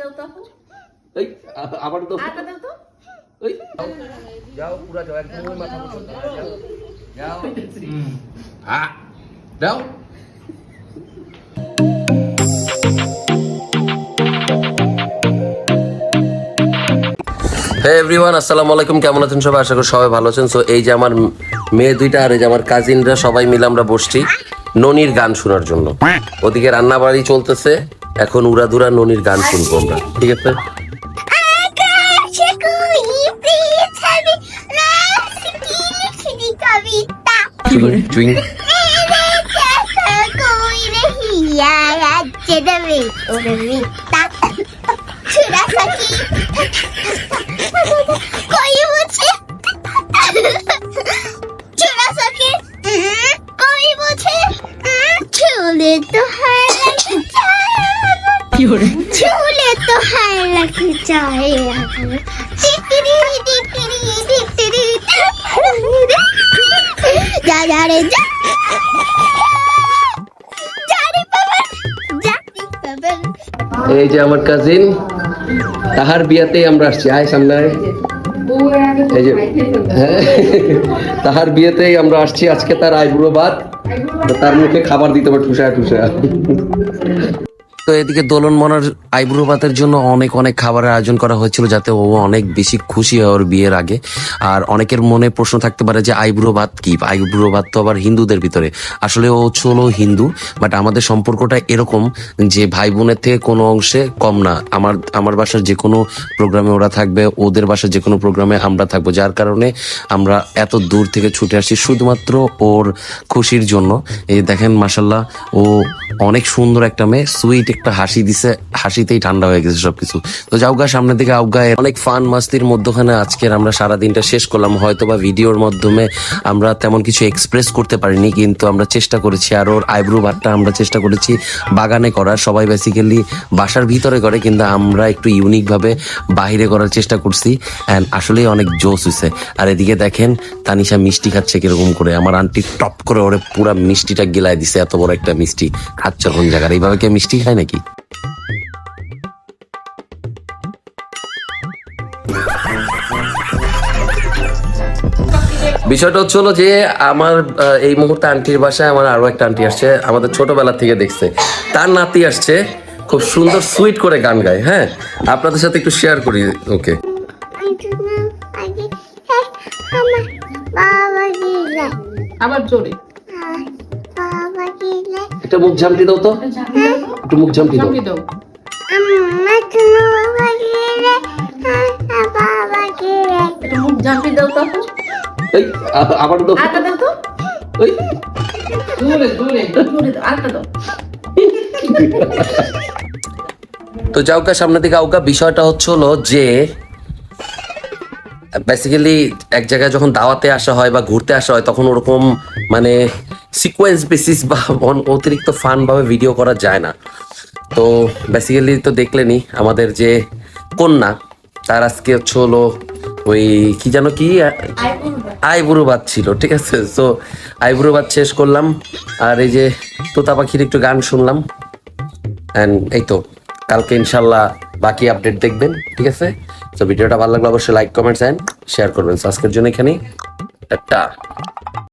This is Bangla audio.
দাও তো এই আবার তো আটা দাও তো। ওই যাও পুরা যাও একদম মাথা পর্যন্ত। যাও। যাও। আ দাও। হ্যাঁ এভরিওয়ান আসসালামু আলাইকুম। কেমন আছেন সবাই? আশা করি সবাই ভালো আছেন। সো এই যে আমার মেয়ে দুইটা আর এই যে আমার কাজিনরা সবাই মিলে আমরা বসছি ননির গান শোনার জন্য। ওদিকে রান্না বাড়ি চলতেছে। এখন উড়াধুরা ননির গান শুনব আমরা ঠিক আছে? কোই পৃথিবী তো হাই চাই যা যা রে যা। এই যে আমার কাজিন তাহার বিয়াতে আমরা আসছি। আয় সামনে এই যে হ্যাঁ, তাহার বিয়েতেই আমরা আসছি। আজকে তার আইবুড়ো ভাত তার মুখে খাবার দিতে হবে ঠুসা ঠুসা। তো এদিকে দোলন মনার আইব্রো ভাতের জন্য অনেক অনেক খাবারের আয়োজন করা হয়েছিল যাতে ও অনেক বেশি খুশি হয় ওর বিয়ের আগে। আর অনেকের মনে প্রশ্ন থাকতে পারে যে আইব্রো কি? আইব্রো তো আবার হিন্দুদের ভিতরে। আসলে ও ছিল হিন্দু বাট আমাদের সম্পর্কটা এরকম যে ভাই বোনের থেকে কোনো অংশে কম না। আমার আমার বাসার যে কোনো প্রোগ্রামে ওরা থাকবে, ওদের বাসার যে কোনো প্রোগ্রামে আমরা থাকব, যার কারণে আমরা এত দূর থেকে ছুটে আসছি শুধুমাত্র ওর খুশির জন্য। এই দেখেন মাসাল্লাহ ও অনেক সুন্দর একটা মেয়ে সুইট একটা হাসি দিছে, হাসিতেই ঠান্ডা হয়ে গেছে সবকিছু। তো যাওগা সামনের দিকে আউগা অনেক ফান মাস্তির মধ্যখানে আজকের আমরা সারা দিনটা শেষ করলাম। হয়তো বা ভিডিওর মাধ্যমে আমরা তেমন কিছু এক্সপ্রেস করতে পারিনি, কিন্তু আমরা চেষ্টা করেছি। আর ওর আইব্রো ভাতটা আমরা চেষ্টা করেছি বাগানে করার। সবাই বেসিক্যালি বাসার ভিতরে করে, কিন্তু আমরা একটু ইউনিক ভাবে বাহিরে করার চেষ্টা করছি। অ্যান্ড আসলেই অনেক জোস হয়েছে আর এদিকে দেখেন, তানিশা মিষ্টি খাচ্ছে কীরকম করে। আমার আন্টি টপ করে ওরে পুরা মিষ্টিটা গিলায় দিছে, এত বড় একটা মিষ্টি। খাচ্ছে কোন জায়গার? এইভাবে কে মিষ্টি খায় নাকি? বিষয়টা হচ্ছে হলো যে আমার এই মুহূর্তে আন্টির বাসায় আমার আরও একটা আন্টি আসছে আমাদের ছোটবেলা থেকে দেখছে। তার নাতি আসছে খুব সুন্দর সুইট করে গান গায় হ্যাঁ? আপনাদের সাথে একটু শেয়ার করি ওকে। আমার আবার জোরে। বাবা গিলে একটা মুখ ঝামটি দাও তো। একটু মুখ ঝামটি দাও। দাও। একটু মুখ দাও তো এই আ- আবার দাও। আটা দাও তো। ওই জোরে জোরে জোরে আটা দাও। তো যাওকা সামনে দিকে আউকা বিষয়টা হচ্ছে হলো যে বেসিক্যালি এক জায়গায় যখন দাওয়াতে আসা হয় বা ঘুরতে আসা হয় তখন ওরকম মানে সিকোয়েন্স বেসিস বা অতিরিক্ত ফান ভাবে ভিডিও করা যায় না। তো বেসিক্যালি তো দেখলেনি আমাদের যে কন্যা, তার আজকে হচ্ছে হলো ওই কি জানো কি আইবুড়ো ভাত ছিল, ঠিক আছে? তো আইবুড়ো ভাত শেষ করলাম। আর এই যে তোতা পাখির একটু গান শুনলাম। অ্যান্ড এই তো, কালকে ইনশাল্লাহ বাকি আপডেট দেখবেন, ঠিক আছে? তো ভিডিওটা ভালো লাগলে অবশ্যই লাইক কমেন্টস অ্যান্ড শেয়ার করবেন। আজকের জন্য এখানেই। টাটা।